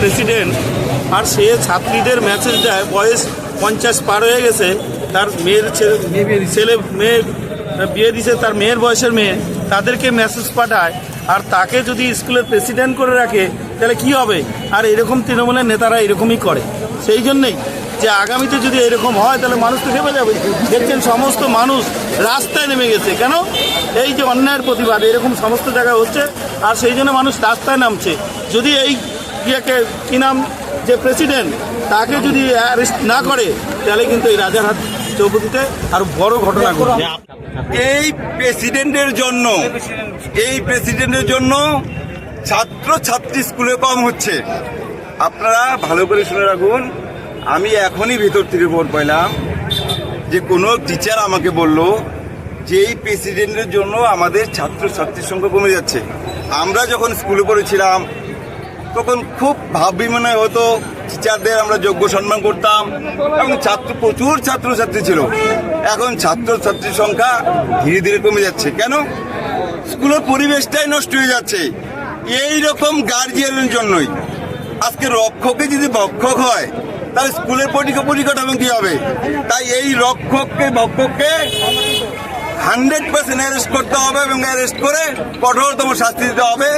President আর সে ছাত্রীদের message দেয়, বয়স পঞ্চাশ পার হয়ে গেছে, তার মেয়ের ছেলে ছেলে মেয়ে বিয়ে দিছে, তার মেয়ের বয়সের মেয়ে, তাদেরকে মেসেজ পাঠায়, আর তাকে যদি স্কুলের প্রেসিডেন্ট করে রাখে, তাহলে কি হবে? আর এরকম তৃণমূলের নেতারা এরকমই করে। সেই জন্যেই যে আগামীতে যদি এরকম হয়, তাহলে মানুষ তো ভেবে যাবে, দেখছেন সমস্ত মানুষ রাস্তায় নেমে গেছে। কেন? এই যে অন্যায়ের প্রতিবাদ, এরকম সমস্ত জায়গায় হচ্ছে, আর সেই জন্য মানুষ রাস্তায় নামছে। যদি এই ইয়েকে কি নাম? যে প্রেসিডেন্ট তাকে যদি অ্যারেস্ট না করে, তাহলে কিন্তু এই রাজারহাট চৌপতিতে আরও বড় ঘটনা ঘটবে। এই প্রেসিডেন্টের জন্য, এই প্রেসিডেন্টের জন্য ছাত্র ছাত্রী স্কুলে কম হচ্ছে। আপনারা ভালো করে শুনে রাখুন, আমি এখনই ভিতর থেকে ভোট পাইলাম যে কোনো টিচার আমাকে বলল যে এই প্রেসিডেন্টের জন্য আমাদের ছাত্র ছাত্রীর সংখ্যা কমে যাচ্ছে। আমরা যখন স্কুলে পড়েছিলাম তখন খুব ভাব বিনিময় হতো টিচারদের আমরা যোগ্য সম্মান করতাম, এবং ছাত্র, প্রচুর ছাত্রছাত্রী ছিল। এখন ছাত্রছাত্রীর সংখ্যা ধীরে ধীরে কমে যাচ্ছে। কেন? স্কুলের পরিবেশটাই নষ্ট হয়ে যাচ্ছে। এই রকম গার্জিয়ানের জন্যই। আজকে রক্ষকে যদি ভক্ষক হয়, তাহলে স্কুলের পরিকা- পরিকাঠামো কি হবে? তাই এই রক্ষককে, ভক্ষককে হান্ড্রেড পার্সেন্ট অ্যারেস্ট করতে হবে এবং অ্যারেস্ট করে কঠোরতম শাস্তি দিতে হবে।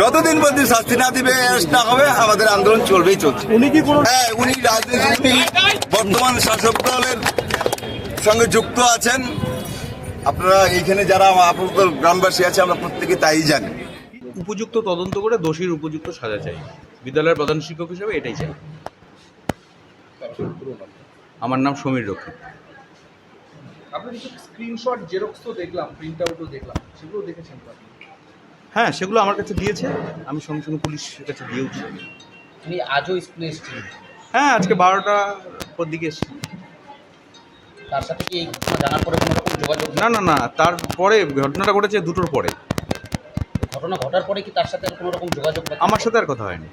যতদিন পর্যন্ত শাস্তি না দিবে অ্যারেস্ট না হবে আমাদের আন্দোলন চলবেই চলছে। উনি কি কোনো হ্যাঁ উনি রাজনীতি বর্তমান শাসক দলের সঙ্গে যুক্ত আছেন। আপনারা এইখানে যারা আপাতত গ্রামবাসী আছে আমরা প্রত্যেকে তাই জানি। উপযুক্ত তদন্ত করে দোষীর উপযুক্ত সাজা চাই। বিদ্যালয়ের প্রধান শিক্ষক হিসেবে এটাই চাই। আমার নাম সমীর রক্ষিত। আপনার কিছু স্ক্রিনশট জেরক্স তো দেখলাম প্রিন্ট আউটও দেখলাম সেগুলো দেখেছেন তো আপনি? হ্যাঁ সেগুলো আমার কাছে দিয়েছে আমি সঙ্গে সঙ্গে পুলিশের কাছে দিয়েওছি। তুমি আজও স্কুলে এসেছিলেন হ্যাঁ আজকে বারোটা পর দিকে এসেছি। তার সাথে কি এই ঘটনা জানার পরে কোনো রকম যোগাযোগ না না না তারপরে ঘটনাটা ঘটেছে দুটোর পরে। ঘটনা ঘটার পরে কি তার সাথে আর কোনো রকম যোগাযোগ আমার সাথে আর কথা হয়নি।